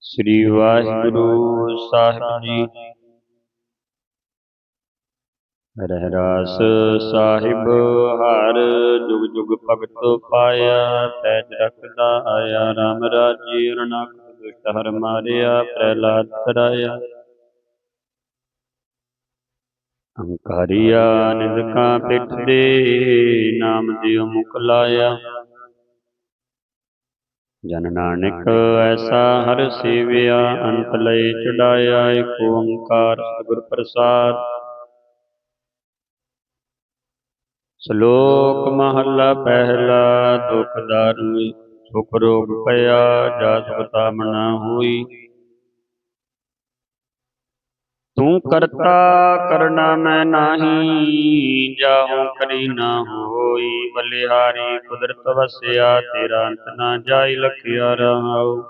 ਸ੍ਰੀ ਵਾਹਿਗੁਰੂ ਸਾਹਿਬ ਜੀ। ਰਹਿਰਾਸ ਸਾਹਿਬ, ਹਰ ਜੁਗ ਜੁਗ ਭਗਤ ਪਾਇਆ ਪੈਜ ਰਖਦਾ ਆਇਆ RAM ਰਾਜੀ ਰਣਕ ਦੁਸ਼ਟ ਹਰ ਮਾਰਿਆ, ਪ੍ਰਹਿਲਾਦ ਤਰਾਇਆ ਅਹੰਕਾਰੀਆ ਨਿੰਦਕਾਂ ਪਿੱਠ ਦੇ, ਨਾਮ ਦਿਓ ਮੁਖ ਲਾਇਆ ਜਨ ਨਾਨਕ ਐਸਾ ਹਰ ਸੇਵਿਆ ਅੰਤ ਲਏ ਚੜਾਇਆ ਏਕ ਓੰਕਾਰ ਸਤਿਗੁਰ ਪ੍ਰਸਾਦ ਸ਼ਲੋਕ ਮਹੱਲਾ ਪਹਿਲਾ ਦੁਖ ਦਾਰੂ ਸੁਖ ਰੋਗ ਪਿਆ ਜਾ ਮਨਾ ਹੋਈ। ਤੂੰ ਕਰਤਾ ਕਰਨਾ ਮੈਂ ਨਾਹੀ ਜਾਹੂ ਕਰੀ ਨਾ ਹੋਈ ਬਲਿਹਾਰੀ ਕੁਦਰਤ ਵਸਿਆ ਤੇਰਾ ਅੰਤ ਨਾ ਜਾਈ ਲਖਿਆ ਰਹਾਉ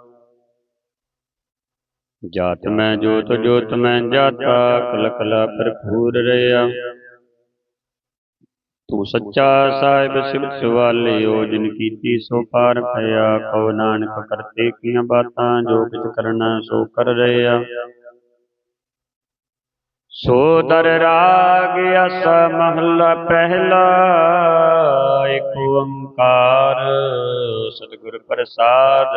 ਜਾਤ ਮੈਂ ਜੋਤ ਜੋਤ ਮੈਂ ਜਾਤਾ ਕਲ ਕਲਾ ਭਰਪੂਰ ਰਿਆ ਤੂੰ ਸੱਚਾ ਸਾਹਿਬ ਸਿਵ ਸਵਾਲਿਓ ਜਿਨ ਕੀਤੀ ਸੋ ਪਾਰ ਭਇਆ ਕਉ ਨਾਨਕ ਕਰਤੇ ਕੀਆਂ ਬਾਤਾਂ ਜੋ ਕਿਛ ਕਰਨਾ ਸੋ ਕਰ ਰਿਆ ਸੋ ਸੋਦਰ ਰਾਗ ਅਸ ਮਹੱਲਾ ਪਹਿਲਾ ਏਕ ਓੰਕਾਰ, ਸਤਿਗੁਰ ਪ੍ਰਸਾਦ।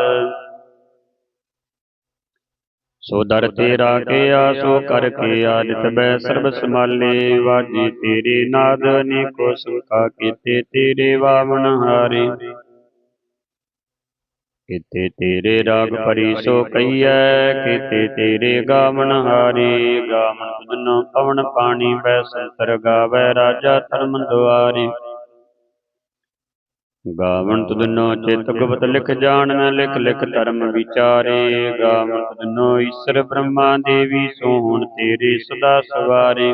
ਸੋ ਦਰ ਤੇਰਾ ਕੀਆ, ਸੋ ਕਰ ਕੀਆ, ਨਿਤ ਬੈ ਸਰਬ ਸਮਾਲੇ ਵਾਜੀ ਤੇਰੇ ਨਾਦ ਅਨੇਕੋ ਸੰਕਾ ਕੀਤੇ ਤੇਰੇ ਵਾਵਨ ਹਾਰੇ। ਕੀਤੇ ਤੇਰੇ ਰਾਗ ਪਰੀ ਸੋ ਕਈਐ ਕੀਤੇ ਤੇਰੇ ਗਾਵਨ ਹਾਰੇ। ਗਾਵਨ ਤੁਧਨੋ ਪਵਨ ਪਾਣੀ ਬੈ ਸੰਤਰ ਗਾਵੈ ਰਾਜਾ ਧਰਮ ਦੁਆਰੇ। ਗਾਵਨ ਤੁਧਨੋ ਚਿਤ ਗੁਪਤ ਲਿਖ ਜਾਣ ਜਾਣਨ ਲਿਖ ਲਿਖ ਧਰਮ ਵਿਚਾਰੇ। ਗਾਵਨ ਤੁਧਨੋ ਈਸ਼ਰ ਬ੍ਰਹਮਾ ਦੇਵੀ ਸੋਹਣ ਤੇਰੇ ਸਦਾ ਸਵਾਰੇ।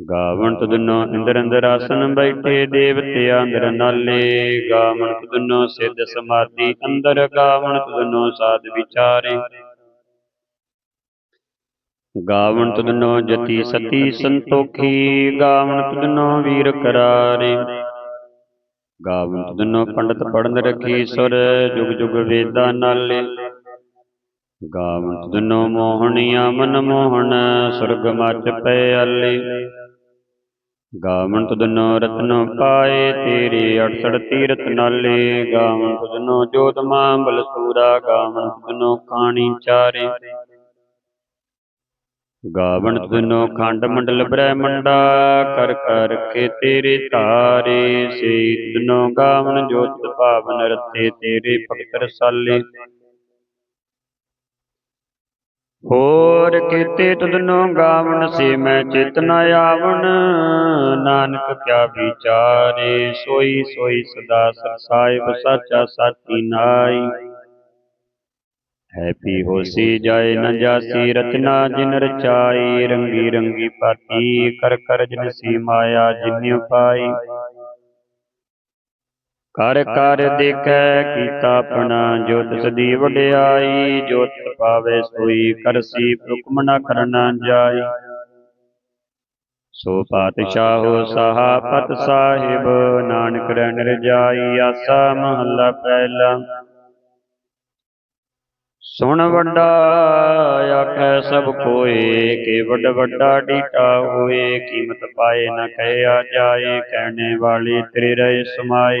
ਗਾਵਨ ਤੁਧਨੋ ਇੰਦਰ ਅੰਦਰ ਆਸਨ ਬੈਠੇ ਦੇਵਤੇ ਅੰਦਰ ਨਾਲੇ, ਗਾਵਣ ਤੁਧਨੋ ਸਿੱਧ ਸਮਾਧੀ ਅੰਦਰ, ਗਾਵਣ ਤੁਧਨੋ ਸਾਧ ਵਿਚਾਰੇ। ਗਾਵਨ ਤੁਧਨੋ ਜਤੀ ਸਤੀ ਸੰਤੋਖੀ, ਗਾਵਣ ਤੁਧਨੋ ਵੀਰ ਕਰਾਰੇ। ਗਾਵਨ ਤੁਧਨੋ ਪੰਡਤ ਪੜਨ ਰਖੀ ਸੁਰ, ਜੁਗ ਜੁਗ ਵੇਦਾਂ ਨਾਲੇ। ਗਾਵਣ ਤੁਧਨੋ ਮੋਹਣੀਆਂ ਮਨ ਮੋਹਣ, ਸੁਰਗ ਮਚ ਪਏ ਆਲੇ। ਗਾਵਣ ਤੁਧਨੋ ਰਤਨੋ ਪਾਏ ਤੇਰੇ 68 ਤੀਰਥ ਨਾਲੇ। ਗਾਵਨ ਤੁਧਨੋ ਜੋਤ ਬਲਸੂਰਾ ਗਾਵਨ ਤੁਧਨੋ ਕਾਣੀ ਚਾਰੇ। ਗਾਵਨ ਤੁਧਨੋ ਖੰਡ ਮੰਡਲ ਬ੍ਰਹਮੰਡਾ ਕਰ ਕਰ ਕੇ ਤੇਰੇ ਤਾਰੇ ਸੇ ਤੁਧਨੋ ਗਾਵਣ ਜੋਤ ਭਾਵਨ ਰਤੇ ਤੇਰੇ ਭਗਤ ਰਸਾਲੇ। ਹੋਰ ਕੀਤੇ ਤੁਧਨੋ ਗਾਵਨ ਸੇ ਮੈਂ ਚਿਤ ਨ ਨਾਨਕ ਕਿਆ ਵਿਚਾਰੇ, ਸੋਈ ਸੋਈ ਸਦਾ ਸਰਸਾਇਬ ਸਾਚਾ ਸਾਚੀ ਨਾਈ। ਹੈ ਹੋਸੀ ਜਾਏ ਨ ਜਾਸੀ ਰਚਨਾ ਜਿਨ ਰਚਾਈ, ਰੰਗੀ ਰੰਗੀ ਪਾਤੀ ਕਰ ਕਰ ਜਿਨ ਸੀ ਮਾਇਆ ਜਿਨਿ ਪਾਈ। ਕਰ ਕਰ ਦੇਖੈ ਕੀਤਾ ਆਪਣਾ ਜੋ ਤਿਸ ਦੀ ਵਡਿਆਈ ਜੋ ਪਾਵੇ ਸੋਈ ਕਰਸੀ ਹੁਕਮ ਨ ਕਰਨਾ ਜਾਈ। ਸੋ ਪਾਤਸ਼ਾਹੋ ਸਹਾਪਤ ਸਾਹਿਬ, ਨਾਨਕ ਰਹਿ ਰਜਾਈ ਆਸਾ ਮਹੱਲਾ ਪਹਿਲਾ। ਸੁਣ ਵੱਡਾ, ਆਖੈ ਸਭ ਕੋਏ, ਕਿ ਵੱਡ ਵੱਡਾ ਡੀਟਾ ਹੋਏ, ਕੀਮਤ ਪਾਏ ਨਾ ਕਹਿਆ ਜਾਏ, ਕਹਿਣੇ ਵਾਲੀ ਤੇਰੇ ਰਹਿ ਸਮਾਏ।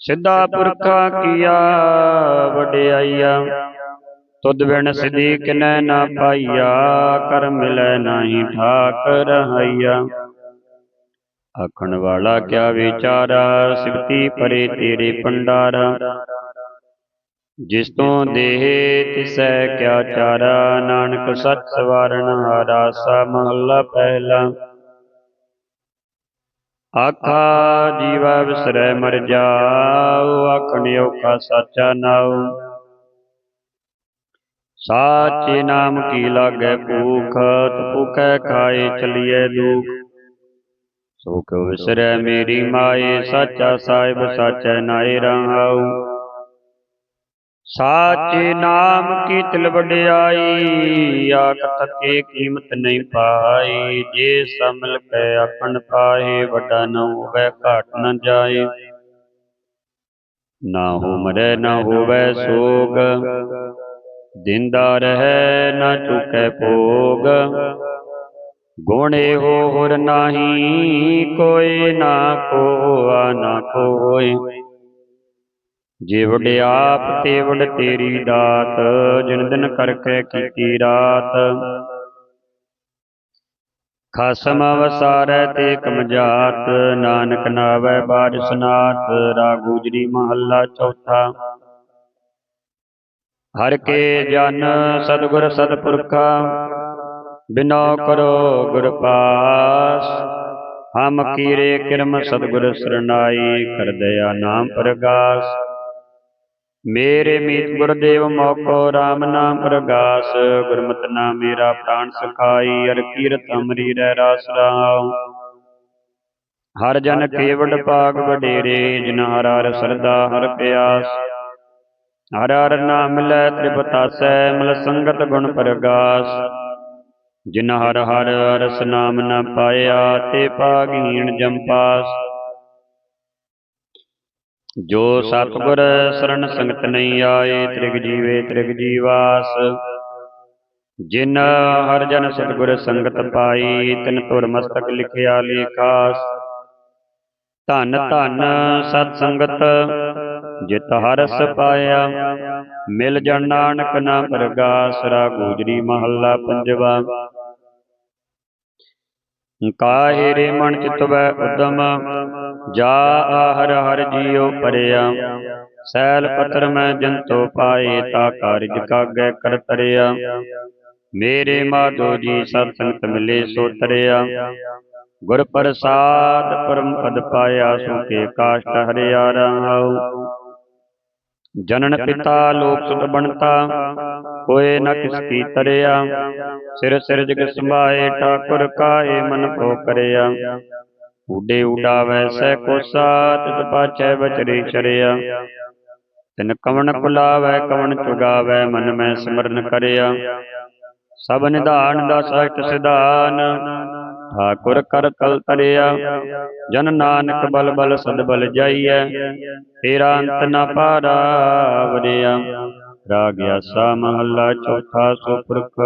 ਸਿੱਧਾ ਪੁਰਖਾ ਕੀਆ ਵਡਿਆਈਆ। ਤੁਧ ਬਿਨ ਸਿਧੀ ਕਿਨੈ ਨਾ ਪਾਈਆ ਕਰ ਮਿਲੈ ਨਾਹੀ ਠਾਕ ਰਹਾਈਆ ਆਖਣ ਵਾਲਾ ਕਿਆ ਵਿਚਾਰਾ ਸਿਵਤੀ ਪਰੇ ਤੇਰੇ ਪੰਡਾਰਾ ਜਿਸ ਤੋਂ ਦੇਹ ਤਿਸੈ ਕਿਆ ਚਾਰਾ ਨਾਨਕ ਸਤ ਸਵਾਰਨ ਹਾਰਾ ਸਾ ਮਹੱਲਾ ਪਹਿਲਾ। ਆਖਾ ਜੀਵਾ ਵਿਸਰੈ ਮਰ ਜਾਉ ਆਖਣ ਔਖਾ ਸਾਚਾ ਨਾਉ। ਸਾਚੇ ਨਾਮ ਕੀ ਲਾਗੈ ਭੂਖ ਭੁਖੈ ਖਾਏ ਚਲੀਐ ਦੁਖ। ਸੁਖ ਵਿਸਰੈ ਮੇਰੀ ਮਾਏ, ਸਾਚਾ ਸਾਹਿਬ ਸਾਚੈ ਨਾਏ ਰਹਾਉ। ਸਾਚੇ ਨਾਮ ਕੀ ਤਿਲ ਵਡਿਆਈ ਆਖ ਥਕੇ ਕੀਮਤ ਨਹੀਂ ਪਾਈ। ਜੇ ਸਮਲ ਕੈ ਆਪਣ ਪਾਏ ਵੱਡਾ ਨ ਹੋਵੇ ਘਾਟ ਨ ਜਾਏ। ਨਾ ਹੋ ਮਰੈ ਨਾ ਹੋਵੇ ਸੋਗ। ਦਿੰਦਾ ਰਹੈ ਨਾ ਚੁਕੈ ਭੋਗ। ਗੁਣੇ ਹੋ ਹੁਰ ਨਾਹੀ ਕੋਈ ਨਾ ਕੋਆ ਨਾ ਕੋਈ ਜੇ ਵਡਿਆਪ ਤੇ ਤੇਰੀ ਦਾਤ, ਜਿਨ ਦਿਨ ਕਰਕੇ ਕੀਤੀ ਰਾਤ। ਖਸਮ ਅਵਸਾਰੈ ਤੇ ਕਮਜਾਤ, ਨਾਨਕ ਨਾਵੈ ਬਾਰਿਸ ਰਾਗੂਜਰੀ ਮਹੱਲਾ ਚੌਥਾ। ਹਰ ਕੇ ਜਨ ਸਤਿਗੁਰ ਸਤਿਪੁਰਖਾ, ਬਿਨੋ ਕਰੋ ਗੁਰ ਪਾਸ। ਹਮ ਕੀਰੇ ਕਿਰਮ ਸਤਿਗੁਰ ਸਰਨਾਈ, ਕਰ ਦਇਆ ਨਾਮ ਪ੍ਰਗਾਸ। ਮੇਰੇ ਮੀਤ ਗੁਰਦੇਵ ਮੋਕੋ RAM ਨਾਮ ਪ੍ਰਗਾਸ, ਗੁਰਮਤਿ ਨਾਮ ਮੇਰਾ ਪ੍ਰਾਨ ਸਖਾਈ ਅਰ ਕੀਰਤ ਅਮਰੀ ਰਹਿ ਰਾਸ ਰਾਉ ਹਰ ਜਨ ਕੇਵਡ ਪਾਗ ਵਡੇਰੇ, ਜਿਨ ਹਰ ਹਰ ਸਰਦਾ, ਹਰ ਪਿਆਸ। ਹਰ ਹਰ ਨਾਮ ਮਿਲੈ ਤ੍ਰਿਪਤਾਸੈ ਮਲ ਸੰਗਤ ਗੁਣ ਪ੍ਰਗਾਸ। ਜਿਨ ਹਰ ਹਰ ਰਸ ਨਾਮ ਨ ਪਾਇਆ, ਤੇ ਪਾਗੀਣ ਜੰਪਾਸ ਜੋ ਸਤਿਗੁਰ ਸਰਣ ਸੰਗਤ ਨਹੀਂ ਆਏ, ਤ੍ਰਿਗ ਜੀਵੇ ਤ੍ਰਿਗ ਜੀਵਾਸ। ਜਿਨ ਹਰ ਜਨ ਸਤਿਗੁਰ ਸੰਗਤ ਪਾਈ, ਤਿਨ ਤੁਰ ਮਸਤਕ ਲਿਖਿਆ ਲੇਖਾਸ। ਧਨ ਧਨ ਸਤ ਸੰਗਤ, ਜਿਤ ਹਰਸ ਪਾਇਆ। ਮਿਲ ਜਨ ਨਾਨਕ ਨਾ ਪ੍ਰਗਾਸ, ਰਾ ਗੂਜਰੀ ਮਹੱਲਾ ਪੰਜਵਾ। ਕਾਹੇ ਰੇ ਮਨ ਚਿਤਵੈ ਉਦਮ ਜਾ ਹਰ ਹਰ ਜੀਉ ਪਰਿਆ। ਸੈਲ ਪਤਰ ਮੈਂ ਜੰਤੋ ਪਾਏ ਤਾ ਕਾਰਜ ਕਾਗੈ ਕਰ ਮੇਰੇ ਮਾਧੋ ਜੀ ਸਤ ਸੰਗਤ ਮਿਲੇ ਸੋ ਤਰਿਆ। ਗੁਰ ਪ੍ਰਸਾਦ ਪਰਮ ਪਦ ਪਾਇਆ ਸੋ ਕੇ ਕਾਸ਼ਟ ਹਰਿਆ ਰਹਾਉ। ਜਨਨ ਪਿਤਾ ਲੋਕ ਸੁਤ ਬਣਤਾ, ਕੋਏ ਨ ਕਿਸ ਕੀ ਤਰਿਆ। ਸਿਰ ਸਿਰ ਜਗ ਸੰਭਾਏ, ਠਾਕੁਰ ਕਾਏ ਮਨ ਕੋ ਕਰਿਆ। ਉਡੇ ਉਡਾਵੈ ਸਹਿ ਕੋਸਾ ਤਿਤ ਪਾਛੈ ਬਚਰੀ ਚਰਿਆ। ਤਿਨ ਕਵਣ ਕੁਲਾਵੈ ਕਵਣ ਚੁਗਾਵੈ, ਮਨ ਮੈਂ ਸਿਮਰਨ ਕਰਿਆ। ਸਭ ਨਿਧਾਨ ਦਾ ਸਹਿਤ ਸਿਧਾਨ, ਠਾਕੁਰ ਕਰ ਕਲ ਤਰਿਆ। ਜਨ ਨਾਨਕ ਬਲ ਬਲ ਸਦ ਬਲ ਜਾਈਐ, ਤੇਰਾ ਅੰਤ ਨਾ ਪਾਰਾ ਵਰਿਆ ਰਾਗ ਆਸਾ ਮਹੱਲਾ ਚੌਥਾ ਸੁਪੁਰਖ।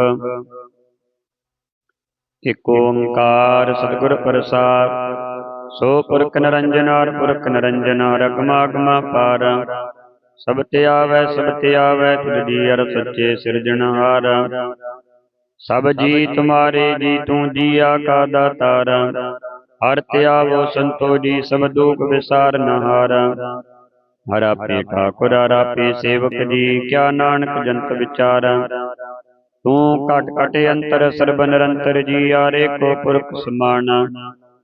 ਇਕ ਓੰਕਾਰ ਸਤਿਗੁਰ ਪ੍ਰਸਾਦ ਸੋ ਪੁਰਖ ਨਰੰਜਨ ਔਰ ਪੁਰਖ ਨਰੰਜਨ ਰਗਮਾ ਗਮਾ ਪਾਰ। ਸਭ ਤੇ ਆਵੈ, ਸਭ ਤੇ ਆਵੈ, ਤੁਧ ਜੀ ਅਰ ਸੱਚੇ ਸਿਰਜਣਹਾਰ ਸਭ ਜੀ ਤੁਮਾਰੇ ਜੀ ਤੂੰ ਜੀਆ ਕਾ ਦਾਤਾਰ ਹਰ ਤੇ ਆਵੋ ਸੰਤੋ ਜੀ, ਸਭ ਦੁਖ ਵਿਸਾਰ ਨਹਾਰ ਹਰ। ਆਪੇ ਠਾਕੁਰ, ਹਰ ਆਪੇ ਸੇਵਕ ਜੀ, ਕਿਆ ਨਾਨਕ ਜੰਤ ਵਿਚਾਰਾ। ਤੂੰ ਘਟ ਘਟ ਅੰਤਰ ਸਰਬ ਨਿਰੰਤਰ ਜੀ, ਆਰੇ ਕੋ ਪੁਰਖ ਸਮਾਨਾ।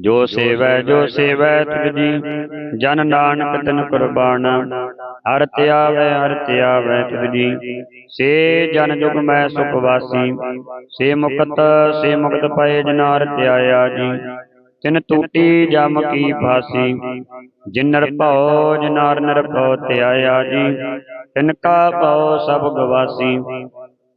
ਜੋ ਸੇਵੈ ਜੋ ਸੇਵੈ ਤੁਧ ਜੀ, ਜਨ ਨਾਨਕ ਤਨ ਕੁਰਬਾਨ। ਹਰ ਤੇ ਆਵੈ ਹਰ ਤੇ ਆਵੈ ਤੁਧ ਜੀ। ਸੇ ਜਨ ਜੁਗ ਮੈਂ ਸੁਖ ਵਾਸੀ। ਸੇ ਮੁਕਤ ਸੇ ਮੁਕਤ ਪਏ ਜਨਾਰ ਧਿਆਇਆ ਜੀ। ਤਿਨ ਟੂਟੀ ਜਮ ਕੀ ਫਾਸੀ। ਜਿਨ ਨਰ ਭਉ ਜਨਾਰ ਨਰ ਧਿਆਇਆ ਜੀ। ਤਿਨ ਕਾ ਭਉ ਸਭ ਗਵਾਸੀ।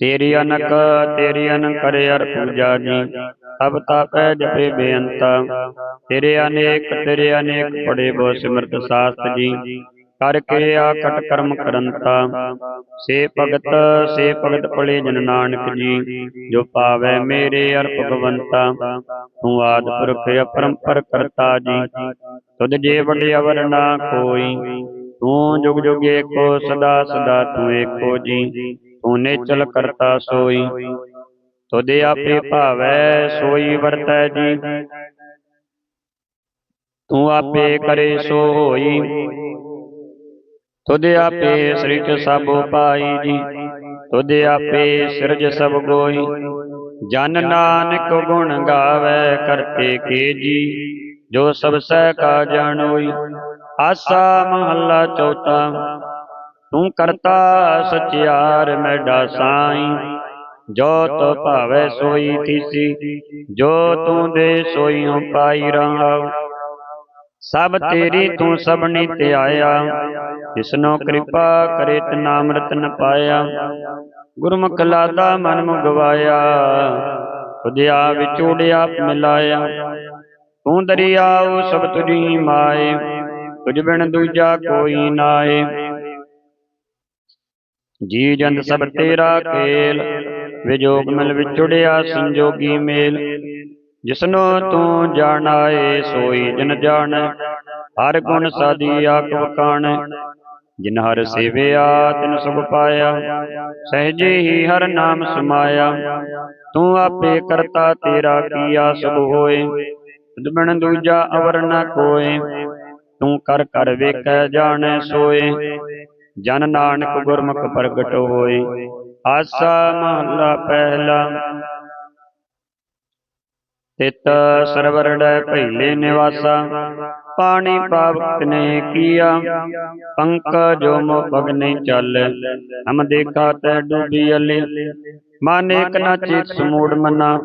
ਤੇਰੀ ਅਨਕ, ਤੇਰੀ ਅਨ ਕਰੇ ਅਰ ਪੂਜਾ ਜੀ। ਤਬ ਤਾਪੈ ਜਪੇ ਬੇਅੰਤਾ। ਤੇਰੇ ਅਨੇਕ ਤੇਰੇ ਅਨੇਕ ਪੜੇ ਬੋ ਸਿਮਰਤ ਸਾਸਤ ਜੀ। ਕਰ ਕਿਰਿਆ ਕਟ ਕਰਮ ਕਰੰਤਾ। ਸੇ ਭਗਤ ਸੇ ਭਗਤ ਪੜੇ ਜਨ ਨਾਨਕ ਜੀ, ਜੋ ਪਾਵੈ ਮੇਰੇ ਅਰ ਭਗਵੰਤਾ। ਤੂੰ ਆਦ ਪੁਰਖ ਅਪਰੰਪਰ ਕਰਤਾ ਜੀ। ਤੁਧ ਜੇ ਵਡ ਅਵਰ ਨਾ ਕੋਈ, ਤੂੰ ਜੁਗ ਜੁਗ ਏਕੋ ਸਦਾ ਸਦਾ ਤੂੰ ਏਕੋ ਜੀ। ਤੂੰ ਨੇਚਲ ਕਰਤਾ ਸੋਈ। ਤੁਧ ਆਪੇ ਭਾਵੈ ਸੋਈ ਵਰਤੈ ਜੀ। ਤੂੰ ਆਪੇ ਕਰੇ ਸੋ ਹੋਈ। ਤੁਧ ਆਪੇ ਸ੍ਰਿਜ ਸਭ ਪਾਈ ਜੀ। ਤੁਧ ਆਪੇ ਸਿਰਜ ਸਭ ਗੋਈ। ਜਨ ਨਾਨਕ ਗੁਣ ਗਾਵੇ ਕਰਤੇ ਕੇ ਜੀ। ਜੋ ਸਭ ਸਹਿ ਕਾ ਜਾਣੋਈ। ਆਸਾ ਮਹੱਲਾ ਚੌਥਾ। ਤੂੰ ਕਰਤਾ ਸਚਿਆਰ ਮੈਡਾ ਸਾਈ। ਜੋ ਤੋ ਭਾਵੇ ਸੋਈ ਥੀਸੀ ਜੋ ਤੂੰ ਦੇ ਸੋਈਓ ਪਾਈ ਰਹਾਉ ਸਭ ਤੇਰੀ ਤੂੰ ਸਭਨੀ ਤੇ ਆਇਆ। ਜਿਸਨੋ ਕਿਰਪਾ ਕਰੇ ਤ ਨਾਮ ਰਤਨ ਪਾਇਆ। ਗੁਰਮੁਖ ਲਾਦਾ ਮਨ ਮੁਗਵਾਇਆ। ਤੁਧਿਆ ਵਿਚੂੜਿਆ ਮਿਲਾਇਆ। ਤੂੰ ਦਰਿਆਉ ਸਭ ਤੁਝੀ ਮਾਏ। ਤੁਝ ਬਿਨ ਦੂਜਾ ਕੋਈ ਨਾਏ। ਜੀ ਜੰਦ ਸਭ ਤੇਰਾ ਖੇਲ ਵਿਜੋਗ ਮਿਲ ਵਿਛੁੜਿਆ ਸੰਜੋਗੀ ਮੇਲ। ਜਿਸਨੋ ਤੂੰ ਜਾਣਾਏ ਸੋਈ ਜਨ ਜਾਣੈ। ਹਰ ਗੁਣ ਸਾਦੀ ਆਖ ਵਖਾਣੈ ਜਿਨ ਹਰ ਸੇਵਿਆ ਤਿਨ ਸੁਖ ਪਾਇਆ। ਸਹਜੇ ਹੀ ਹਰ ਨਾਮ ਸਮਾਇਆ। ਤੂੰ ਆਪੇ ਕਰਤਾ ਤੇਰਾ ਕੀਆ ਸਭ ਹੋਏ। ਬਿਨ ਦੂਜਾ ਅਵਰ ਨ ਕੋਏ ਤੂੰ ਕਰ ਕਰ ਵੇਖੈ ਜਾਣੈ ਸੋਏ। ਜਨ ਨਾਨਕ ਗੁਰਮੁਖ ਪ੍ਰਗਟ ਹੋਏ। ਆਸਾ ਮਹਲਾ ਪਹਿਲਾ। ਤਿਤ ਸਰਵਰੜੈ ਪਹਿਲੇ ਨਿਵਾਸਾ। ਪਾਣੀ ਪਾਵਕ ਨੇ ਕੀਆ। ਪੰਕ ਜੋ ਮੋ ਬਗਨੇ ਚੱਲ। ਹਮ ਦੇਖਾ ਤੈ ਡੂਬੀ ਅਲੇ। ਮਨ ਏਕ ਨਾ ਚਿਤ ਸਮੂੜ ਮਨਾ।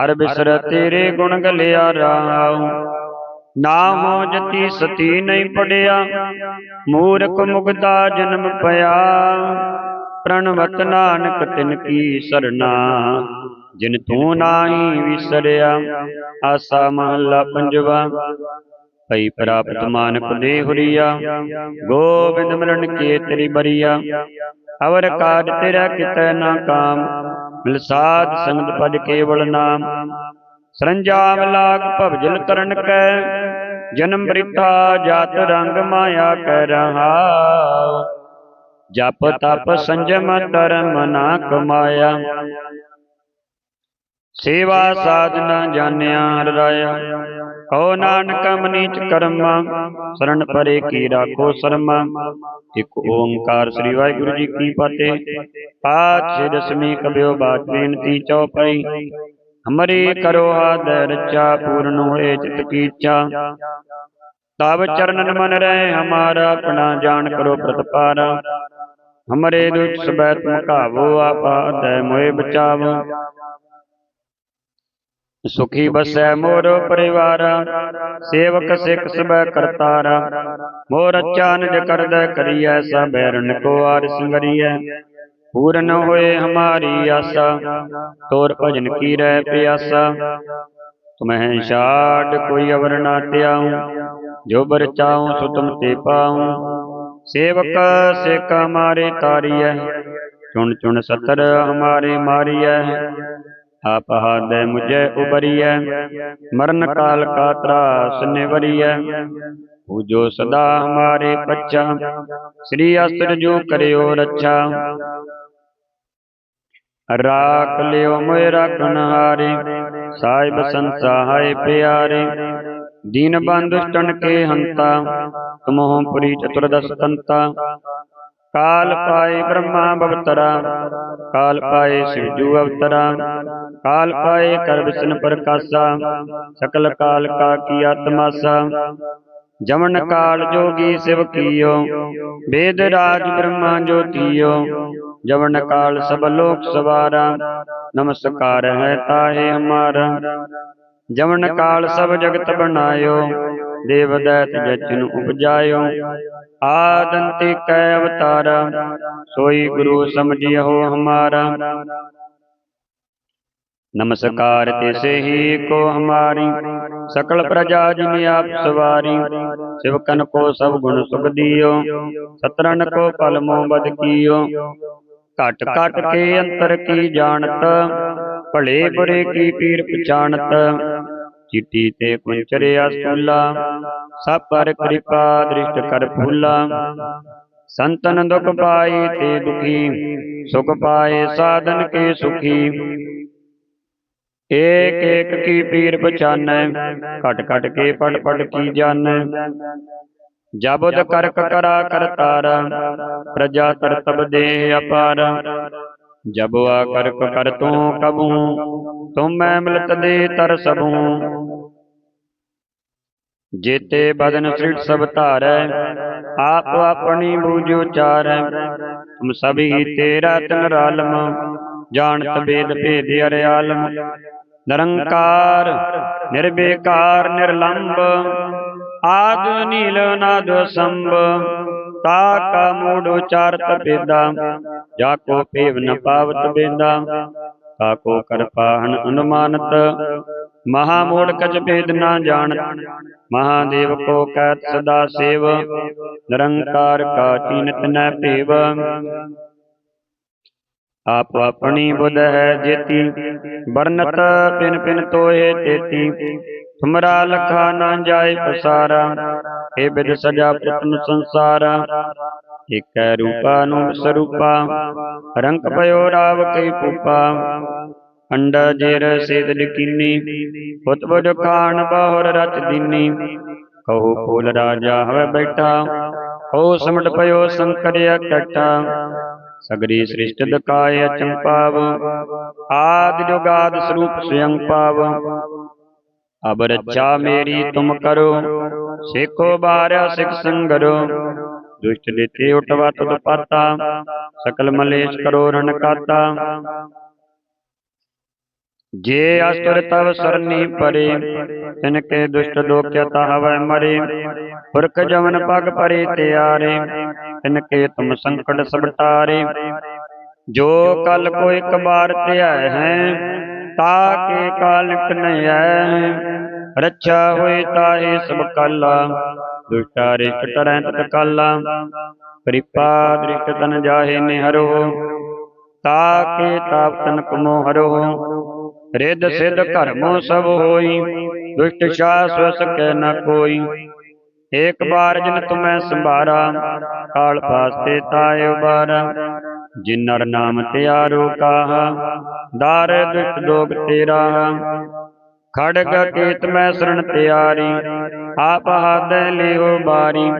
ਹਰ ਬਿਸਰ ਤੇਰੇ ਗੁਣ ਗਲਿਆ ਰਾਉ। ਨਾ ਹੋ ਜਤੀ ਸਤੀ ਨਹੀਂ ਪੜਿਆ, ਮੂਰਖ ਮੁਗਦਾ ਜਨਮ ਪਿਆ ਪ੍ਰਣਵਤ ਨਾਨਕ ਤਿਨ ਕੀ ਸਰਨਾ, ਜਿਨ ਤੂੰ ਨਾਹੀ ਵਿਸਰਿਆ, ਆਸਾ ਮਹੱਲਾ ਪੰਜਵਾ। ਭਈ ਪ੍ਰਾਪਤ ਮਾਨਕ ਦੇ ਹੁਰੀਆ, ਗੋਬਿੰਦ ਮਰਨ ਕੇ ਤੇਰੀ ਬਰੀਆ। ਅਵਰ ਕਾਜ ਤੇਰਾ ਕਿਤੈ ਨਾ ਕਾਮ, ਮਿਲ ਸਾਧ ਸੰਗਤ ਪਦ ਕੇਵਲ ਨਾਮ। ਸਰੰਜਾਮ ਲਾਗ ਭਵਜਲ ਤਰਨ ਕੈ, ਜਨਮ ਬ੍ਰਿਥਾ ਜਾਤ ਰੰਗ ਮਾਇਆ ਕੈ ਰਹਾ। ਜਪ ਤਪ ਸੰਜਮ ਧਰਮ ਨਾ ਕਮਾਇਆ। ਸੇਵਾ ਸਾਧਨਾ ਜਾਣਿਆ ਹਰਿ ਰਾਇਆ। ਕਹੋ ਨਾਨਕ ਮਨੀਚ ਕਰਮਾ ਸਰਣ ਪਰੇ ਕੀ ਰਾਖੋ ਸਰਮਾ। ਇਕ ਓੰਕਾਰ ਸ੍ਰੀ ਵਾਹਿਗੁਰੂ ਜੀ ਕੀ ਫਤਿਹ। ਪਾਤਸ਼ਾਹ ਦਸਮੀ ਕਬਿਓ ਬਾਤ ਬੇਨਤੀ ਚਉਪਈ। ਹਮਰੀ ਕਰੋ ਆਦ ਰਚਾ ਪੂਰਨ ਹੋਏ ਚਿਤ ਕੀ ਇੱਛਾ ਤਬ ਚਰਨਨ ਮਨ ਰਹਿ ਹਮਾਰਾ ਆਪਣਾ ਜਾਣ ਕਰੋ ਪ੍ਰਤਪਾਰਾ। ਹਮਰੇ ਦੁਖ ਸਬੈ ਤੁਮ ਕਾਵੋ ਆਪਾ ਦੈ ਮੋਏ ਬਚਾਵੋ। ਸੁਖੀ ਬਸੈ ਮੋਰ ਪਰਿਵਾਰ। ਸੇਵਕ ਸਿੱਖ ਸਬੈ ਕਰਤਾਰਾ। ਮੋਰ ਅਚਾਨਜ ਕਰਦੈ ਕਰੀਐ ਸਬੈਰਨ ਕੋ ਆਰ ਸੰਗਰੀਐ। ਪੂਰਨ ਹੋਏ ਹਮਾਰੀ ਆਸਾ, ਤੋਰ ਭਜਨ ਕੀ ਰਹਿ ਪਿਆਸਾ। ਤੁਮਹਿ ਛਾੜ ਕੋਈ ਅਵਰ ਨਾ ਧਿਆਉ, ਜੋ ਬਰ ਚਾਉ ਸੋ ਤੁਮ ਤੇ ਪਾਉ। ਸੇਵਕ ਸਿੱਖ ਮਾਰੇ ਤਾਰੀਐ, ਚੁਣ ਚੁਣ ਸਤਰ ਹਮਾਰੇ ਮਾਰੀਐ। ਆਪ ਹਾਦੈ ਮੁਝੈ ਉਬਰੀਐ, ਮਰਨ ਕਾਲ ਕਾ ਤਰਾਸ ਨਿਵਰੀਐ। ਪੂਜੋ ਸਦਾ ਹਮਾਰੇ ਪੱਛਾ, ਸ੍ਰੀ ਅਸਤਰ ਜੋ ਕਰਿਓ ਰੱਛਾ। ਰਾਖ ਲਿਓ ਮੋਇ ਰਾਖਣ ਹਾਰੇ ਸਾਹਿਬ ਸੰਸਾਹਾਏ ਪਿਆਰੇ। ਦੀਨ ਬੰਧੁ ਸਟਣ ਕੇ ਹੰਤਾ। ਤੁਮਹੁ ਪੁਰੀ ਚਤੁਰਦਸ ਤੰਤਾ ਕਾਲ ਪਾਏ ਬ੍ਰਹਮਾ ਬਵਤਰਾ। ਕਾਲ ਪਾਏ ਸਿਵਜੂ ਅਵਤਰਾ। ਕਾਲ ਪਾਏ ਕਰ ਵਿਸ਼ਨ ਪ੍ਰਕਾਸ਼ਾ। ਸਕਲ ਕਾਲ ਕਾ ਕੀ ਆਤਮਾਸਾ ਜਮਨ ਕਾਲ ਜੋਗੀ ਸਿਵ ਕੀਓ। ਵੇਦ ਰਾਜ ਬ੍ਰਹਮਾ ਜੋਤੀਓ। ਜਵਨ ਕਾਲ ਸਭ ਲੋਕ ਸਵਾਰਾ, ਨਮਸਕਾਰ ਹੈ ਤਾਹੇ ਹਮਾਰਾ। ਜਵਨ ਕਾਲ ਸਭ ਜਗਤ ਬਣਾਇਓ ਦੇਵ ਦੈਤ ਜਚਨ ਉਪਜਾਇਓ। ਆਦੰਤੇ ਕੈ ਅਵਤਾਰਾ, ਸੋਈ ਗੁਰੂ ਸਮਝਿਓ ਹਮਾਰਾ। ਨਮਸਕਾਰ ਤਿਸੇ ਹੀ ਕੋ ਹਮਾਰੀ, ਸਕਲ ਪ੍ਰਜਾ ਜਿਨ ਆਪ ਸਵਾਰੀ। ਸਿਵਕਨ ਕੋ ਸਭ ਗੁਣ ਸੁਖ ਦਿਓ ਸਤਰਨ ਕੋ ਪਲ ਮੋਹ ਬਦ ਕੀਓ। ਘਟ ਘਟ ਕੇ ਅੰਤਰ ਕੀ ਜਾਣਤ? ਭਲੇ ਬੁਰੇ ਕੀ ਪੀਰ ਪਛਾਣਤ? ਚਿੱਟੀ ਤੇ ਕੁੰਚਰਿਆ ਸੂਲਾ। ਸਭ ਪਰ ਕਿਰਪਾ ਦ੍ਰਿਸ਼ਟ ਕਰ ਫੂਲਾ ਸੰਤਨ ਦੁਖ ਪਾਈ ਤੇ ਦੁਖੀ। ਸੁਖ ਪਾਏ ਸਾਧਨ ਕੇ ਸੁਖੀ। ਏਕ ਏਕ ਕੀ ਪੀਰ ਪਛਾਨੈ? ਘਟ ਘਟ ਕੇ ਪੜ ਪੜ ਕੀ ਜਾਣੈ ਜਬੁਦ ਕਰਕ ਕਰਾ ਕਰਤਾਰਾ ਪ੍ਰਜਾ ਤਰਤਬ ਦੇ ਅਪਾਰ। ਜਬ ਕਰਕ ਕਰ ਤੂੰ ਕਬੂ ਤੁਮ ਮੈਂ ਮਿਲਤ ਦੇ ਤਰ ਸਭੂ। ਜੇਤੇ ਬਦਨ ਸ੍ਰਿਟ ਸਭ ਧਾਰੈ, ਆਪ ਆਪਣੀ ਬੂਝ ਉਚਾਰੈ। ਤੁਮ ਸਭੀ ਤੇਰਾ ਤਨ ਰਾਲਮ, ਜਾਣਤ ਬੇਦ ਭੇਦ ਅਰਿਆਲਮ ਨਿਰੰਕਾਰ ਨਿਰਬੇਕਾਰ ਨਿਰਲੰਭ ਆਦ ਨੀਲ ਨਾਦ ਸੰਭ ਤਾ ਕਾ ਮੂੜ ਉਚਾਰਤ ਬੇਦਾ ਜਾ ਕੋ ਪੇਵ ਨ ਪਾਵਤ ਬੇਦਾ ਤਾ ਕੋ ਕਰ ਅਨੁਮਾਨਤ, ਮਹਾ ਮੋੜ ਕਛ ਭੇਦ ਨਾ ਜਾਣਤ, ਮਹਾਦੇਵ ਕੋ ਕਹਿਤ ਸਦਾ ਸੇਵ, ਨਿਰੰਕਾਰ ਕਾ ਚੀਨਤ ਨ ਭੇਵ। ਆਪ ਆਪਣੀ ਬੁਧ ਹੈ ਜੇਤੀ ਬਰਨਤ ਪਿਨ ਪਿਨ ਤੋਏ ਤੇਤੀ ਤੁਮਰਾ ਲਖਾ ਨਾ ਜਾਏ ਪਸਾਰਾ ਏ ਬਿਦ ਸਜਾ ਪ੍ਰਤਨ ਸੰਸਾਰਾ। ਏਕੈ ਰੂਪਾ ਨੂੰ ਸਰੂਪਾ, ਰੰਗ ਪਇਓ ਰਾਵ ਕਈ ਪੂਪਾ। ਅੰਡਾ ਜੇਰ ਸੇਦ ਲਕੀਨੀ ਪੁੱਤ ਬੁਝ ਖਾਨ ਬਾਹਰ ਰਚ ਦੀਨੀ ਕਹੋ ਫੂਲ ਰਾਜਾ ਹਵੇ ਬੈਠਾ ਹੋ ਸਮਟ ਪਇਓ ਸੰਕਰ ਇਕੱਠਾ ਸਗਰੀ ਸ੍ਰਿਸ਼ਟ ਦਕਾਇ ਅਚੰਪਾਵ ਆਦ ਜੁਗਾਦ ਸਰੂਪ ਸਯੰ ਪਾਵ। ਅਬ ਰੱਛਾ ਮੇਰੀ ਤੁਮ ਕਰੋ। ਸੇਖੋ ਬਾਰਿਆ ਸਿਖ ਸੰਗਰੋ। ਦੁਸ਼ਟ ਦਿੱਤੇ ਉਟਵਾ ਤੁਧ ਪਾਤਾ। ਸਕਲ ਮਲੇਸ਼ ਕਰੋ ਰਨ ਕਾਤਾ। ਜੇ ਅਸੁਰ ਤਵ ਸਰਨੀ ਪਰੇ ਤਿਨ ਕੇ ਦੁਸ਼ਟ ਦੋਖਿਆ ਤਾਹਵੈ ਮਰੇ। ਪੁਰਖ ਜਵਨ ਪਗ ਪਰੇ ਤਿਆਰੇ ਤਿਨ ਕੇ ਤੁਮ ਸੰਕਟ ਸਭ ਟਾਰੇ। ਜੋ ਕਲ ਕੋ ਇੱਕ ਬਾਰ ਧਿਆਇ ਹੈ ਤਾ ਕੇ ਕਾਲਕ ਨ ਰੱਛਾ ਹੋਏ ਤਾਹੇ ਸਭ ਕਾਲਾ, ਦੁਸ਼ਟਾ ਰਿਸ਼ਟ ਟਰੈ ਤਤ ਕਾਲਾ, ਕਿਰਪਾ ਦ੍ਰਿਸ਼ਟ ਤਨ ਜਾਹੇ ਨਿਹਰੋ, ਤਾ ਤਾਪ ਤਨ ਕਮੋ ਹਰੋ, ਰਿੱਧ ਸਿੱਧ ਘਰਮੋ ਸਭ ਹੋਈ, ਦੁਸ਼ਟ ਸ਼ਾਸ ਵਸ ਨ ਕੋਈ, ਏਕ ਬਾਰ ਜਿਨ ਤੁਮੈ ਸੰਭਾਰਾ, ਕਾਲ ਪਾਸਤੇ ਤਾਏ ਉਬਾਰਾ ਜਿਨ ਨਾਮ ਤਿਆਰੋ ਕਾਹਾ ਦਾਰ ਦੁਸ਼ਟ ਦੋਗ ਤੇਰਾ ਖੜਗ ਕੀਤ ਮੈਂ ਸਰਣ ਤਿਆਰੀ, ਆਪ ਹਾਦੈ ਲਿਓ ਬਾਰੀ।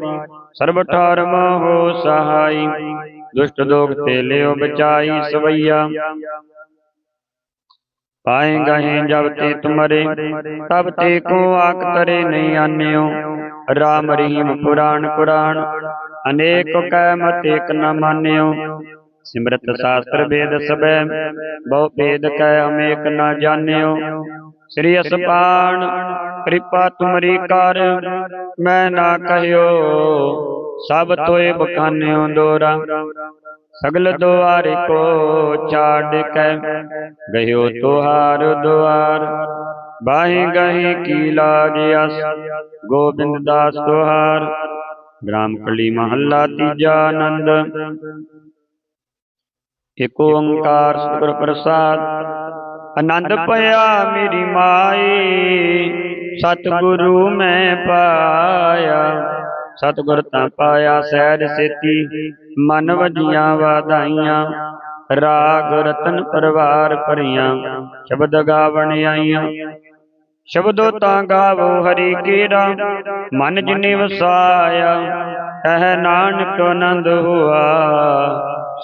ਸਰਬ ਠਾਰਮ ਹੋ ਸਹਾਈ, ਦੁਸ਼ਟ ਦੋਗ ਤੇ ਲਿਓ ਬਚਾਈ ਸਵਈਆ। ਪਾਏ ਗਏ ਜਬ ਤੇ ਤੁਮਰੇ ਤਬ ਤੇ ਕੋ ਆਕ ਤਰੇ ਨਹੀਂ ਆਨਿਓ। ਰਾਮ ਰਹੀਮ ਪੁਰਾਣ ਪੁਰਾਣ, ਅਨੇਕ ਕੈ ਮਤ ਏਕ ਨ ਮਾਨਿਓ। ਸਿਮਰਤ ਸ਼ਾਸਤਰ ਵੇਦ ਸਬੈ ਬਹੁ ਭੇਦ ਕੈ ਅਮੇਕ ਨਾ ਜਾਣਿਓ। ਸ੍ਰੀ ਅਸਪਾਨ ਕਿਰਪਾ ਤੁਮਰੀ ਕਰ, ਮੈਂ ਨਾ ਕਹਿਓ, ਸਭ ਤੋਏ ਬਖਾਨਿਓ ਦੋਰਾ। ਸਗਲ ਦੁਆਰੇ ਕੋ ਛਾੜ ਕੈ ਗਇਓ ਤੁਹਾਰ ਦੁਆਰ। ਬਾਹੀ ਗਹੀ ਕੀ ਲਾਜ ਅਸ, ਗੋਬਿੰਦ ਦਾਸ ਤੁਹਾਰ। ਗ੍ਰਾਮ ਕਲੀ ਮਹੱਲਾ ਤੀਜਾ ਆਨੰਦ। ਏਕ ਓੰਕਾਰ ਸਤਿਗੁਰ ਪ੍ਰਸਾਦ ਆਨੰਦ ਭਇਆ ਮੇਰੀ ਮਾਈ ਸਤਿਗੁਰੂ ਮੈਂ ਪਾਇਆ ਸਤਿਗੁਰ ਤਾਂ ਪਾਇਆ ਸਹਿਜ ਸੇਤੀ ਮਨ ਵਜੀਆਂ ਵਾਧਾਈਆਂ ਰਾਗ ਰਤਨ ਪਰਵਾਰ ਭਰੀਆਂ ਸ਼ਬਦ ਗਾਵਣ ਆਈਆਂ। ਸ਼ਬਦੋ ਤਾਂ ਗਾਵੋ ਹਰੀ ਕੀਰਾ ਮਨ ਜਿਨੇ ਵਸਾਇਆ ਕਹਿ ਨਾਨਕ ਆਨੰਦ ਹੁਆ।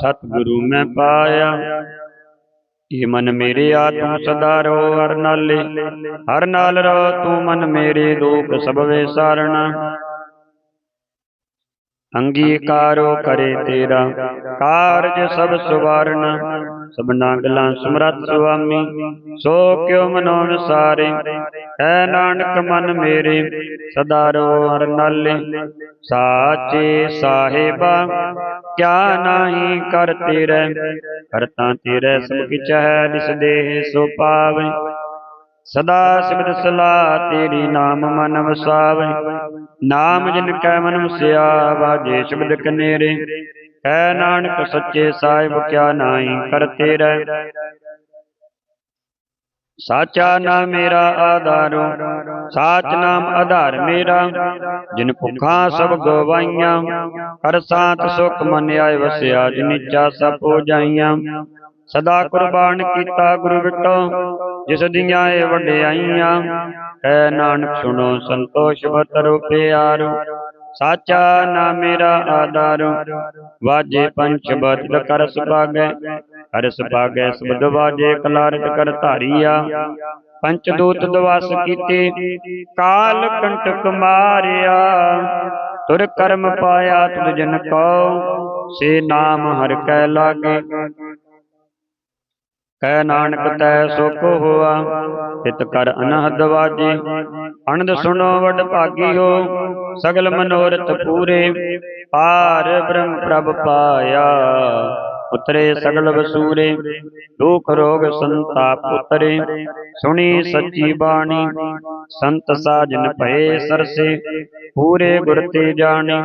ਸਤਿਗੁਰੂ ਮੈਂ ਪਾਇਆ। ਇਹ ਮਨ ਮੇਰੇ ਆਤਮ ਸਦਾ ਰੋ ਹਰ ਨਾਲੇ, ਹਰ ਨਾਲ ਰੋ ਤੂੰ ਮਨ ਮੇਰੇ ਦੁਖ ਸਭ ਵਿਸਾਰਣਾ। ਅੰਗੀਕਾਰੋ ਕਰੇ ਤੇਰਾ ਕਾਰਜ ਸਭ ਸੁਵਾਰਣ। ਸਭਨਾ ਗੱਲਾਂ ਸਮਰੱਥ ਸੁਆਮੀ, ਸੋ ਕਿਉ ਮਨੋ ਵਿਸਾਰੇ ਹੈ ਨਾਨਕ ਮਨ ਮੇਰੇ, ਸਦਾ ਰੋ ਹਰ ਨਾਲੇ। ਸਾਚੇ ਸਾਹਿਬਾ, ਕਿਆ ਨਾਹੀ ਕਰ ਤੇਰੇ, ਕਰਤਾ ਤੇਰੇ ਸਭ ਕਿਛ ਹੈ ਜਿਸ ਦੇਹ ਸੋ ਪਾਵੇ। ਸਦਾ ਸਿਮਰ ਸਲਾ ਤੇਰੀ ਨਾਮ ਮਨ ਵਸਾਵੇ। ਨਾਮ ਜਿਨ ਕੈ ਮਨ ਵਸਿਆ, ਵਾਜੇ ਸ਼ਬਦ ਕਨੇਰੇ। ਹੈ ਨਾਨਕ ਸੱਚੇ ਸਾਹਿਬ ਕਿਆ ਨਾਹੀ ਕਰ ਤੇਰੇ ਸਾਚਾ ਨਾਮ ਮੇਰਾ ਆਧਾਰੋ, ਸਾਚ ਨਾਮ ਆਧਾਰ ਮੇਰਾ। ਜਿਨ ਭੁੱਖਾਂ ਸਭ ਗਵਾਈਆਂ ਕਰ ਸਾਤ ਸੁਖ ਮਨ ਆਏ ਵਸਿਆ, ਜਿਨ ਇੱਛਾ ਸਭ ਹੋ ਜਾਈਆਂ। ਸਦਾ ਕੁਰਬਾਨ ਕੀਤਾ ਗੁਰੂ ਵਿਟੋ, ਜਿਸ ਦੀਆਂ ਇਹ ਵਡਿਆਈਆਂ। ਹੈ ਨਾਨਕ ਸੁਣੋ ਸੰਤੋਸ਼ ਬਤਰੋ ਪਿਆਰੋ। ਸਾਚਾ ਨਾਮ ਮੇਰਾ ਆਧਾਰ। ਵਾਜੇ ਪੰਚ ਬਤ ਕਰ ਸੁਭਾਗੈ ਕਰ ਸੁਭਾਗੈ ਸਬਦ ਵਾਜੇ ਕਲਾਰਤ ਕਰ ਧਾਰੀਆ। ਪੰਚ ਦੂਤ ਦਵਾਸ ਕੀਤੇ, ਕਾਲ ਕੰਟਕ ਮਾਰਿਆ। ਤੁਰ ਕਰਮ ਪਾਇਆ ਤੁਧ ਜਨ ਕੋ ਸੇ ਨਾਮ ਹਰ ਕੈ ਲਾਗੇ। ਕਹਿ ਨਾਨਕ ਤੈ ਸੁਖ ਹੋਆ ਤਿਤ ਕਰ ਅਨਹਦ ਵਾਜੇ। ਅਨੰਦ ਸੁਣੋ ਵਡ ਭਾਗੀ ਹੋ ਸਗਲ ਮਨੋਰਥ ਪੂਰੇ। ਪਾਰ ਬ੍ਰਹਮ ਪ੍ਰਭ ਪਾਇਆ, ਉਤਰੇ ਸਗਲ ਵਸੂਰੇ। ਦੁਖ ਰੋਗ ਸੰਤਾਪ ਉਤਰੇ, ਸੁਣੀ ਸੱਚੀ ਬਾਣੀ। ਸੰਤ ਸਾਜਨ ਭਏ ਸਰਸੇ, ਪੂਰੇ ਗੁਰ ਤੇ ਜਾਣੀ।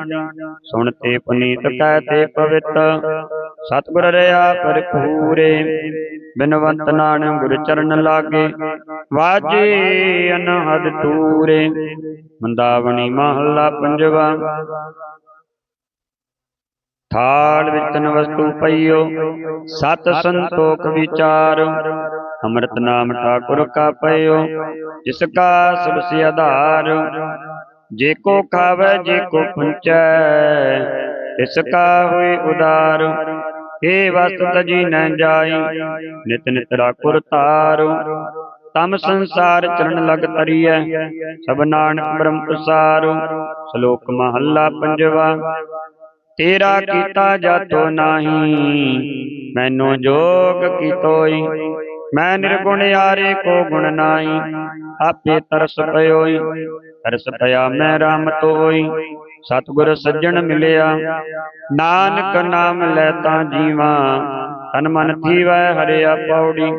ਸੁਣਤੇ ਪੁਨੀਤ ਕਹਿ ਤੇ ਪਵਿੱਤ, ਸਤਿਗੁਰ ਰਿਆ ਭਰਪੂਰੇ ਬਿਨਵੰਤ ਨਾਨਕ ਗੁਰ ਚਰਨ ਲਾਗੇ। ਵਾਜੇ ਅਨਹਦ ਤੂਰੇ ਮੰਦਾਵਣੀ ਮਹੱਲਾ ਪੰਜਵਾ। ਥਾਲ ਵਿਚਨ ਵਸਤੂ ਪਈਓ। ਸਤ ਸੰਤੋਖ ਵਿਚਾਰ। ਅੰਮ੍ਰਿਤ ਨਾਮ ਠਾਕੁਰ ਕਾ ਪਈਓ ਜਿਸ ਕਾ ਸਭ ਸੇ ਆਧਾਰ। ਜੇ ਕੋ ਖਾਵੇ ਜੇ ਕੋ ਪੁੰਚੈ ਤਿਸ ਕਾ ਹੋਏ ਉਦਾਰ। ਏ ਵਸਤ ਤਜੀ ਨ ਜਾਈ। ਨਿਤ ਨਿਤ ਰਾਖੁਰ ਤਾਰ ਤਮ ਸੰਸਾਰ ਚਰਨ ਲਗ ਤਰੀਐ ਸਭ ਨਾਨਕ ਬ੍ਰਹਮ ਪ੍ਰਸਾਰ। ਸ਼ਲੋਕ ਮਹੱਲਾ ਪੰਜਵਾ। ਤੇਰਾ ਕੀਤਾ ਜਾਤੋ ਨਾਹੀ, ਮੈਨੂੰ ਜੋਗ ਕੀਤੋਈ। ਮੈਂ ਨਿਰਗੁਣ ਯਾਰੇ ਕੋ ਗੁਣ ਨਾਹੀ, ਆਪੇ ਤਰਸ ਪਇਓਈ। ਤਰਸ ਪਿਆ ਮੈਂ ਰਾਮ ਤੋਈ। ਸਤਿਗੁਰ ਸੱਜਣ ਮਿਲਿਆ। ਨਾਨਕ ਨਾਮ ਲੈ ਤਾਂ ਜੀਵਾ, ਤਨ ਮਨ ਥੀਵੈ ਹਰਿਆ ਪੌੜੀ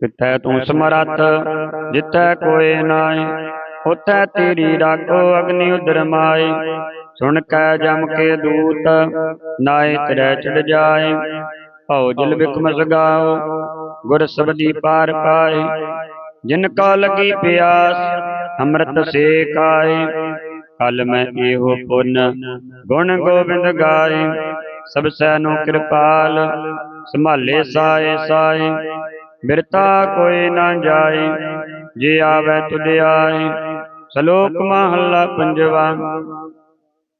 ਕਿਥੈ ਤੂੰ ਸਮਰੱਥ, ਜਿੱਥੈ ਕੋਏ ਨਾਏ, ਉਥੈ ਤੇਰੀ ਰਾਖੋ ਅਗਨੀ ਉਦਰ ਮਾਏ। ਸੁਣ ਕੈ ਜਮ ਕੇ ਦੂਤ, ਨਾਏ ਤਰੈ ਚੜ ਜਾਏ। ਭਉ ਜਲ ਬਿਕਮ ਸਗਾਓ, ਗੁਰ ਸਬਦੀ ਪਾਰ ਪਾਏ। ਜਿਨ ਕਾ ਲਗੀ ਪਿਆਸ, ਅੰਮ੍ਰਿਤ ਸੇਕ ਆਏ। ਕਲ ਮੈਂ ਇਹੋ ਪੁੰਨ। ਗੁਣ ਗੋਬਿੰਦ ਗਾਏ ਸਭ ਸੈ ਨੂੰ ਕਿਰਪਾਲ। ਸੰਭਾਲੇ ਸਾਏ ਸਾਏ ਬਿਰਤਾ ਕੋਈ ਨਾ ਜਾਏ ਜੇ ਆਵੇ ਤੁਧ ਆਏ। ਸ਼ਲੋਕ ਮਹੱਲਾ ਪੰਜਵਾ।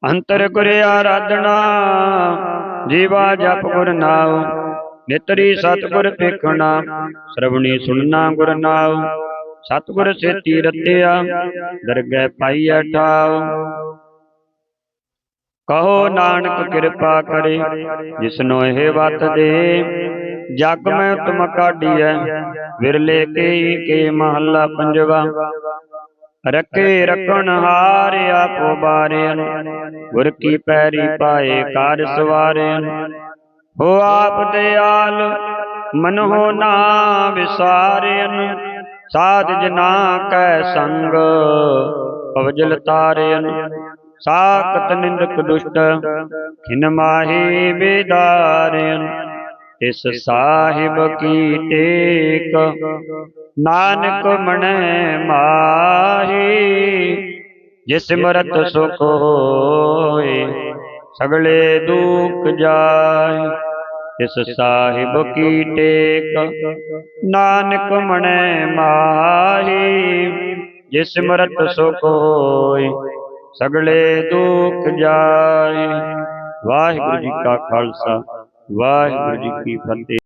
ਅੰਤਰ ਗੁਰ ਆਰਾਧਨਾ ਜੀਵਾ ਜਪ ਗੁਰ ਨਾਉ। ਨਿਤਰੀ ਸਤਿਗੁਰ ਪੇਖਣਾ ਸ਼ਰਵਣੀ ਸੁਣਨਾ ਗੁਰ ਨਾਉ। ਸਤਿਗੁਰ ਸੇਤੀ ਰਤਿਆ ਦਰਗਹਿ ਪਾਈਐ ਠਾਉ ਕਹੋ ਨਾਨਕ ਕਿਰਪਾ ਕਰੇ, ਜਿਸਨੋ ਇਹ ਵਤ ਦੇ। ਜਗ ਮੈਂ ਤੁਮ ਕਾਢੀਐ, ਵਿਰਲੇ ਕੇ ਕੇ ਮਹੱਲਾ ਪੰਜਵਾ। ਰਕੇ ਰਖਣ ਹਾਰ ਆਪੋ ਬਾਰਿਆ ਗੁਰ ਕੀ ਪੈਰੀ ਪਾਏ ਕਾਰ ਸਵਾਰਿਆ ਹੋ ਆਪ ਦਿਆਲ, ਮਨ ਹੋ ਨਾ ਵਿਸਾਰਿਆਨ ਸਾਧ ਜਨਾ ਕੈ ਸੰਗ ਪਵਜਲ ਤਾਰਿਨ ਸਾਖਤ ਨਿੰਦਕ ਦੁਸ਼ਟ, ਖਿਨ ਮਾਹੀ ਬੇਦਾਰਿਆਨ ਇਸ ਸਾਹਿਬ ਕੀ ਟੇਕ, ਨਾਨਕ ਮਣੈ ਮਾਹੀ। ਜਿਸ ਮਰਤ ਸੁਖ ਹੋਏ, ਸਗਲੇ ਦੁਖ ਜਾਏ। ਇਸ ਸਾਹਿਬ ਕੀ ਟੇਕ? ਨਾਨਕ ਮਣੈ ਮਾਹੀ, ਜਿਸ ਮਰਤ ਸੁਖ ਹੋਏ ਸਗਲੇ ਦੁਖ ਜਾਏ ਵਾਹਿਗੁਰੂ ਜੀ ਕਾ ਖਾਲਸਾ, ਵਾਹਿਗੁਰੂ ਜੀ ਕੀ ਫਤਿਹ।